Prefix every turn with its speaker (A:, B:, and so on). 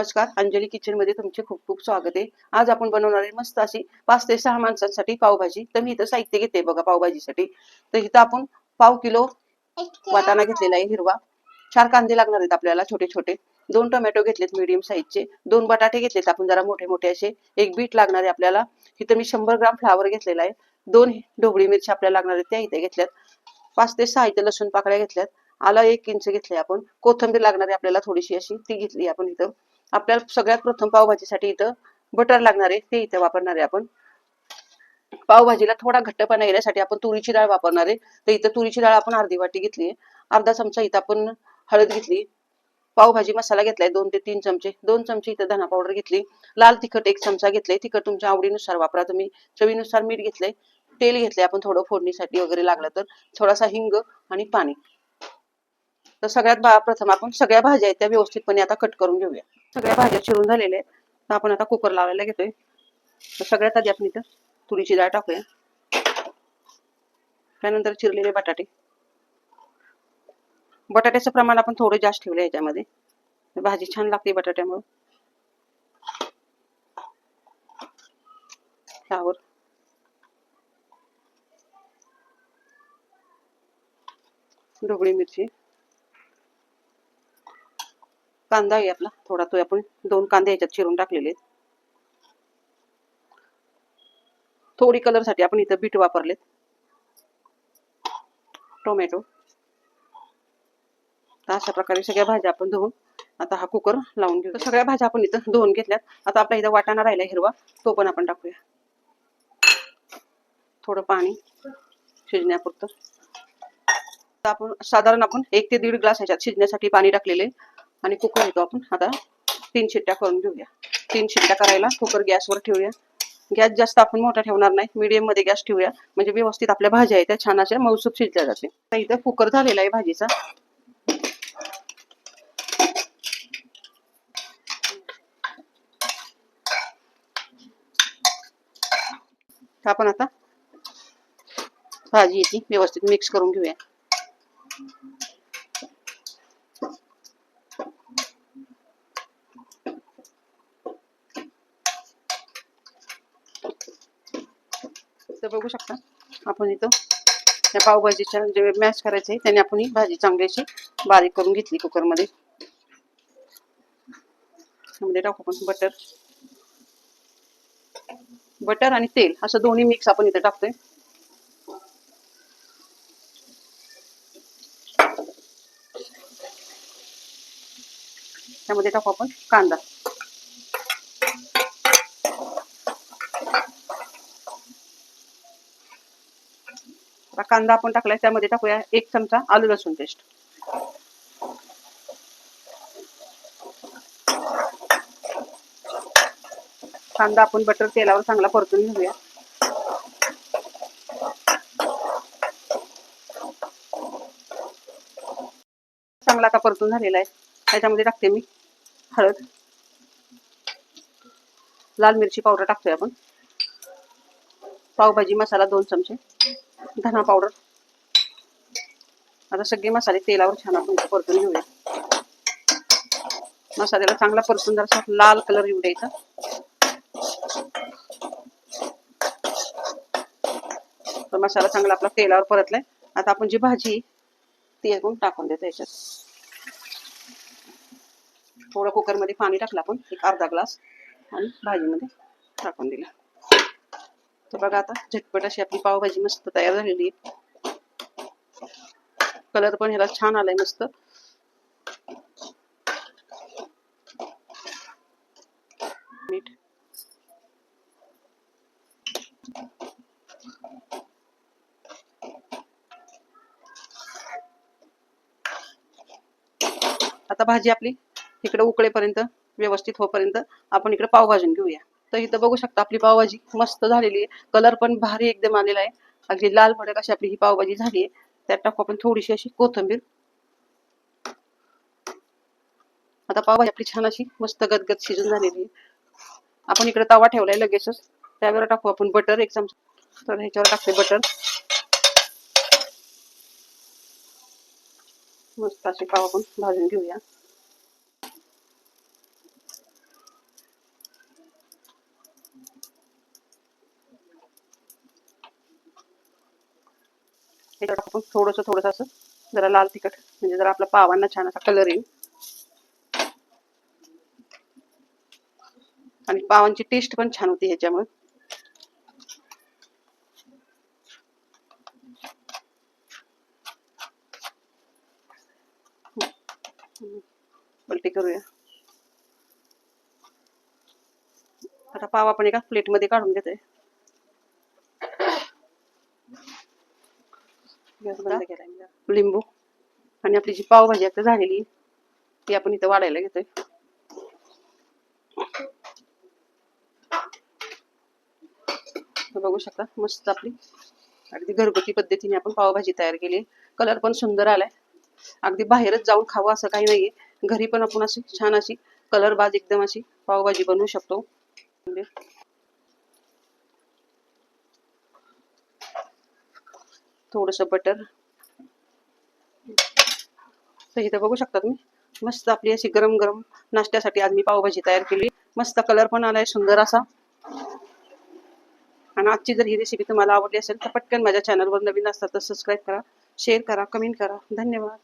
A: नमस्कार अंजली किचनमध्ये तुमचे खूप खूप स्वागत आहे. आज आपण बनवणार आहे मस्त अशी पाच ते सहा माणसांसाठी पावभाजी. तर मी इथं साहित्य घेते बघा पावभाजीसाठी. तर इथं आपण पाव किलो वाटाणा घेतलेला आहे हिरवा. चार कांदे लागणार आहेत आपल्याला छोटे छोटे. दोन टोमॅटो घेतलेत मीडियम साईजचे दोन बटाटे घेतलेत आपण जरा मोठे मोठे असे. एक बीट लागणार आहे आपल्याला. इथं मी शंभर ग्राम फ्लावर घेतलेला आहे. दोन ढोबळी मिरची आपल्याला लागणार आहेत त्या इथे घेतल्यात. पाच ते सहा इथे लसूण पाकळ्या घेतल्यात. आला एक इंच घेतले आपण. कोथिंबीर लागणार आहे आपल्याला थोडीशी अशी. ती घेतली आपण इथं. आपल्याला सगळ्यात प्रथम पावभाजीसाठी इथं बटर लागणार आहे ते इथं वापरणार आहे आपण. पावभाजीला थोडा घट्टपणा येण्यासाठी आपण तुरीची डाळ वापरणार आहे. तर इथं तुरीची डाळ आपण अर्धी वाटी घेतली आहे. अर्धा चमचा इथं आपण हळद घेतली पावभाजी मसाला घेतलाय दोन ते तीन चमचे. दोन चमचे इथं धना पावडर घेतली लाल तिखट एक चमचा घेतलाय तिखट तुमच्या आवडीनुसार वापरा. तुम्ही चवीनुसार मीठ घेतलंय तेल घेतलंय. आपण थोडं फोडणीसाठी वगैरे लागलं तर थोडासा हिंग आणि पाणी. तर सगळ्यात प्रथम आपण सगळ्या भाज्या आहेत त्या व्यवस्थितपणे आता कट करून घेऊया. सगळ्या भाज्या चिरून झालेल्या आहेत. तर आपण आता कुकर लावायला घेतोय. तर सगळ्यात आधी आपण इथं तुरीची डाळ टाकूया. त्यानंतर चिरलेले बटाटे. बटाट्याचं प्रमाण आपण थोडं जास्त ठेवलं याच्यामध्ये. भाजी छान लागते बटाट्यामुळे. फ्लावर. ढोबळी मिरची. कांदा आहे आपला. थोडा तो आपण दोन कांदे याच्यात चिरून टाकलेले आहेत. थोडी कलरसाठी आपण इथं बीट वापरलेत. टोमॅटो. तर अशा प्रकारे सगळ्या भाज्या आपण धुवून आता हा कुकर लावून घेऊ. सगळ्या भाज्या आपण इथं धुवून घेतल्यात. आता आपला इथं वाटाणा राहिला हिरवा तो पण आपण टाकूया. थोडं पाणी शिजण्यापुरतं. तर आपण साधारण आपण एक ते दीड ग्लास ह्याच्यात शिजण्यासाठी पाणी टाकलेले आणि कुकर येतो आपण आता तीन शिट्ट्या करून घेऊया. तीन शिट्ट्या करायला कुकर गॅसवर ठेवूया. गॅस जास्त आपण मोठा ठेवणार नाही मीडियममध्ये गॅस ठेवूया. म्हणजे व्यवस्थित आपल्या भाज्या आहेत त्या छान अशा मौसूप शिजल्या जाते इथं कुकर झालेला आहे भाजीचा. आपण आता भाजी येते व्यवस्थित मिक्स करून घेऊया. तर बघू शकता. आपण इथं त्या पावभाजीच्या जे मॅश करायचे त्याने आपण ही भाजी चांगली अशी बारीक करून घेतली कुकरमध्ये. त्यामध्ये टाकू आपण बटर बटर आणि तेल असं दोन्ही मिक्स आपण इथं टाकतोय. त्यामध्ये टाकू आपण कांदा. आता कांदा आपण टाकलाय त्यामध्ये टाकूया एक चमचा आलू लसूण पेस्ट कांदा आपण बटर तेलावर चांगला परतून घेऊया. चांगला आता परतून झालेला आहे. त्याच्यामध्ये टाकते मी हळद. लाल मिरची पावडर टाकतोय आपण. पावभाजी मसाला दोन चमचे. धना पावडर आता सगळे मसाले तेलावर छान आपण परतून घेऊया. मसाल्याला चांगला परतून जरा लाल कलर येऊ द्यायचा. तर मसाला चांगला आपला तेलावर परतलाय. आता आपण जी भाजी ती आपण टाकून देतो याच्यात. थोडं कुकरमध्ये पाणी टाकलं आपण एक अर्धा ग्लास आणि भाजीमध्ये टाकून दिला. तर बघा आता झटपट अशी आपली पावभाजी मस्त तयार झालेली आहे. कलर पण ह्याला छान आलाय मस्त. मीठ. आता भाजी आपली इकडे उकळेपर्यंत व्यवस्थित होपर्यंत आपण इकडे पाव भाजून घेऊया. तर इथं बघू शकता आपली पावभाजी मस्त झालेली आहे. कलर पण भारी एकदम आलेला आहे. अगदी लाल भडक अशी आपली ही पावभाजी झाली आहे. त्यात टाकू आपण थोडीशी अशी कोथिंबीर. आता पावभाजी आपली छान अशी मस्त गदगद शिजून झालेली आहे. आपण इकडे तवा ठेवलाय लगेचच. त्यावर टाकू आपण बटर एक चमचा. तर ह्याच्यावर टाकते बटर मस्त अशी पाव आपण भाजून घेऊया. याच्यावर आपण थोडंसं थोडंसं असं जरा लाल तिखट म्हणजे जरा आपल्या पावांना छान असा कलर येईल. आणि पावांची टेस्ट पण छान होती ह्याच्यामुळे. पलटी करूया. आता पाव आपण एका प्लेटमध्ये काढून घेतोय. गॅस बंद केलाय. लिंबू आणि आपली जी पावभाजी आता झालेली ती आपण इथं वाढायला घेतोय. बघू शकता मस्त आपली. अगदी घरगुती पद्धतीने आपण पावभाजी तयार केली कलर पण सुंदर आलाय. अगदी बाहेरच जाऊन खावं असं काही नाहीये. घरी पण आपण अशी छान अशी कलर बाज एकदम अशी पावभाजी बनवू शकतो. थोडस बटर तर इथं बघू शकता तुम्ही मस्त आपली अशी गरम गरम नाश्त्यासाठी आज मी पावभाजी तयार केली. मस्त कलर पण आलाय सुंदर असा. आणि आजची जर ही रेसिपी तुम्हाला आवडली असेल तर पटकन माझ्या चॅनलवर नवीन असतात तर सबस्क्राईब करा शेअर करा कमेंट करा. धन्यवाद.